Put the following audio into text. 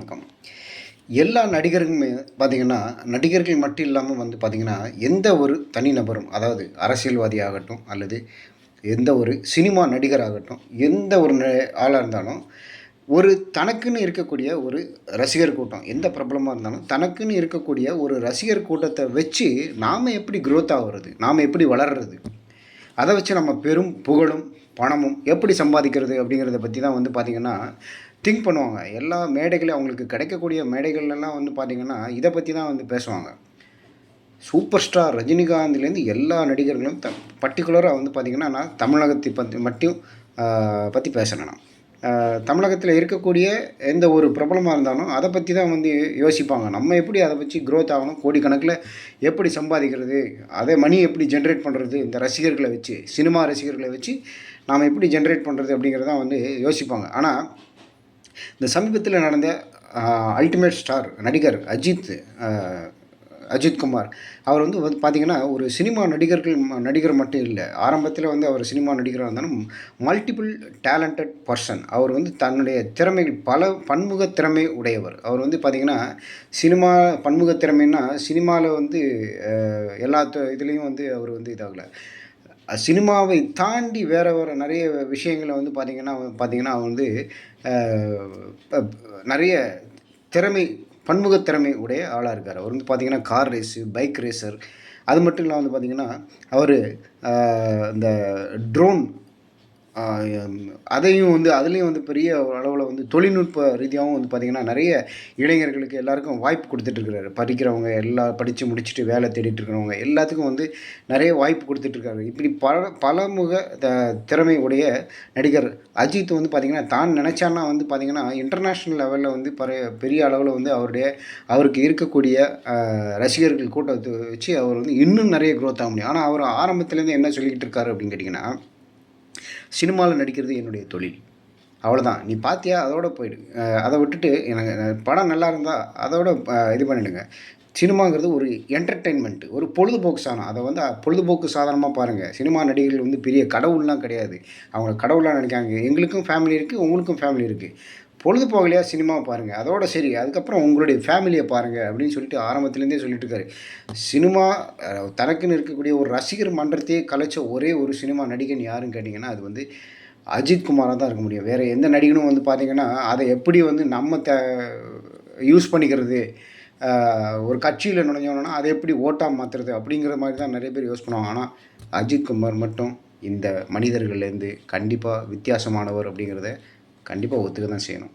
வணக்கம். எல்லா நடிகர்களுமே பார்த்திங்கன்னா நடிகர்கள் மட்டும் இல்லாமல் வந்து பார்த்திங்கன்னா எந்த ஒரு தனிநபரும் அதாவது அரசியல்வாதி ஆகட்டும் அல்லது எந்த ஒரு சினிமா நடிகராகட்டும் எந்த ஒரு ஆளாக இருந்தாலும் ஒரு தனக்குன்னு இருக்கக்கூடிய ஒரு ரசிகர் கூட்டம் எந்த பிரபலமாக இருந்தாலும் தனக்குன்னு இருக்கக்கூடிய ஒரு ரசிகர் கூட்டத்தை வச்சு நாம் எப்படி க்ரோத் ஆகுறது நாம் எப்படி வளர்றது அதை வச்சு நம்ம பெரும் புகழும் பணமும் எப்படி சம்பாதிக்கிறது அப்படிங்கிறத பற்றி தான் வந்து பார்த்திங்கன்னா திங்க் பண்ணுவாங்க. எல்லா மேடைகளையும் அவங்களுக்கு கிடைக்கக்கூடிய மேடைகள்லாம் வந்து பார்த்திங்கன்னா இதை பற்றி தான் வந்து பேசுவாங்க. சூப்பர் ஸ்டார் ரஜினிகாந்த்லேருந்து எல்லா நடிகர்களும் த பர்டிகுலராக வந்து பார்த்திங்கன்னா நான் தமிழகத்தை பற்றி மட்டும் பற்றி பேசுகிறேன் நான். தமிழகத்தில் இருக்கக்கூடிய எந்த ஒரு பிரபலமாக இருந்தாலும் அதை பற்றி தான் வந்து யோசிப்பாங்க. நம்ம எப்படி அதை வச்சு க்ரோத் ஆகணும்? கோடிக்கணக்கில் எப்படி சம்பாதிக்கிறது? அதை மணி எப்படி ஜென்ரேட் பண்ணுறது இந்த ரசிகர்களை வச்சு சினிமா ரசிகர்களை வச்சு நாம் எப்படி ஜென்ரேட் பண்ணுறது அப்படிங்கிறதான் வந்து யோசிப்பாங்க. ஆனால் இந்த சமீபத்தில் நடந்த அல்டிமேட் ஸ்டார் நடிகர் அஜித் அஜித்குமார் அவர் வந்து வந்து பார்த்திங்கன்னா ஒரு சினிமா நடிகர்கள் நடிகர் மட்டும் இல்லை. ஆரம்பத்தில் வந்து அவர் சினிமா நடிகராக இருந்தாலும் மல்டிபிள் டேலண்டட் பர்சன் அவர் வந்து தன்னுடைய திறமைகள் பல பன்முக திறமை உடையவர். அவர் வந்து பார்த்திங்கன்னா சினிமா பன்முக திறமைன்னா சினிமாவில் வந்து எல்லா இதுலேயும் வந்து அவர் வந்து இதாகலை. சினிமாவை தாண்டி வேறு வேறு நிறைய விஷயங்களை வந்து பார்த்திங்கன்னா பார்த்திங்கன்னா வந்து நிறைய திறமை பன்முக திறமை உடைய ஆளாக இருக்கார். அவர் வந்து பார்த்திங்கன்னா கார் ரேஸு பைக் ரேசர் அது மட்டும் இல்லாமல் வந்து பார்த்திங்கன்னா அவர் இந்த ட்ரோன் அதையும் வந்து அதுலேயும் வந்து பெரிய அளவில் வந்து தொழில்நுட்ப ரீதியாகவும் வந்து பார்த்திங்கன்னா நிறைய இளைஞர்களுக்கு எல்லாருக்கும் வாய்ப்பு கொடுத்துட்ருக்காரு படிக்கிறவங்க எல்லா படித்து முடிச்சுட்டு வேலை தேடிட்டு இருக்கிறவங்க எல்லாத்துக்கும் வந்து நிறைய வாய்ப்பு கொடுத்துட்ருக்காரு இப்படி பல பலமுக த- திறமை உடைய நடிகர் அஜித் வந்து பார்த்திங்கன்னா தான் நினச்சான்னா வந்து பார்த்திங்கன்னா இன்டர்நேஷ்னல் லெவலில் வந்து பர பெரிய அளவில் வந்து அவருடைய அவருக்கு இருக்கக்கூடிய ரசிகர்கள் கூட்டத்தை வச்சு அவர் வந்து இன்னும் நிறைய க்ரோத் ஆக முடியும். ஆனால் அவர் ஆரம்பத்துலேருந்து என்ன சொல்லிக்கிட்டு இருக்காரு அப்படின்னு கேட்டிங்கன்னா சினிமாவில் நடிக்கிறது என்னுடைய தொழில். அவ்வளோதான் நீ பார்த்தியா அதோட போயிடு. அதை விட்டுட்டு எனக்கு படம் நல்லா இருந்தால் அதோட இது பண்ணிடுங்க. சினிமாங்கிறது ஒரு என்டர்டெயின்மெண்ட் ஒரு பொழுதுபோக்கு சாதனம். அதை வந்து பொழுதுபோக்கு சாதனமாக பாருங்கள் சினிமா நடிகர்கள் வந்து பெரிய கடவுள்லாம் கிடையாது. அவங்க கடவுளாக நினைக்காங்க. எங்களுக்கும் ஃபேமிலி இருக்குது உங்களுக்கும் ஃபேமிலி இருக்குது பொழுதுபோகலையா சினிமா பாருங்கள் அதோட சரி அதுக்கப்புறம் உங்களுடைய ஃபேமிலியை பாருங்கள் அப்படின்னு சொல்லிட்டு ஆரம்பத்துலேருந்தே சொல்லிட்டு இருக்காரு சினிமா தனக்குன்னு இருக்கக்கூடிய ஒரு ரசிகர் மன்றத்தையே கலைச்ச ஒரே ஒரு சினிமா நடிகன் யாருன்னு கேட்டிங்கன்னா அது வந்து அஜித் குமாராக தான் இருக்க முடியும். வேறு எந்த நடிகனும் வந்து பார்த்திங்கன்னா அதை எப்படி வந்து நம்ம த யூஸ் பண்ணிக்கிறது ஒரு கட்சியில் நுழைஞ்சோன்னா அதை எப்படி ஓட்டாக மாற்றுறது அப்படிங்கிற மாதிரி தான் நிறைய பேர் யூஸ் பண்ணுவாங்க. ஆனால் அஜித் குமார் மட்டும் இந்த மனிதர்கள்லேருந்து கண்டிப்பாக வித்தியாசமானவர் அப்படிங்கிறத கண்டிப்பாக ஒத்துக்க தான் செய்யணும்.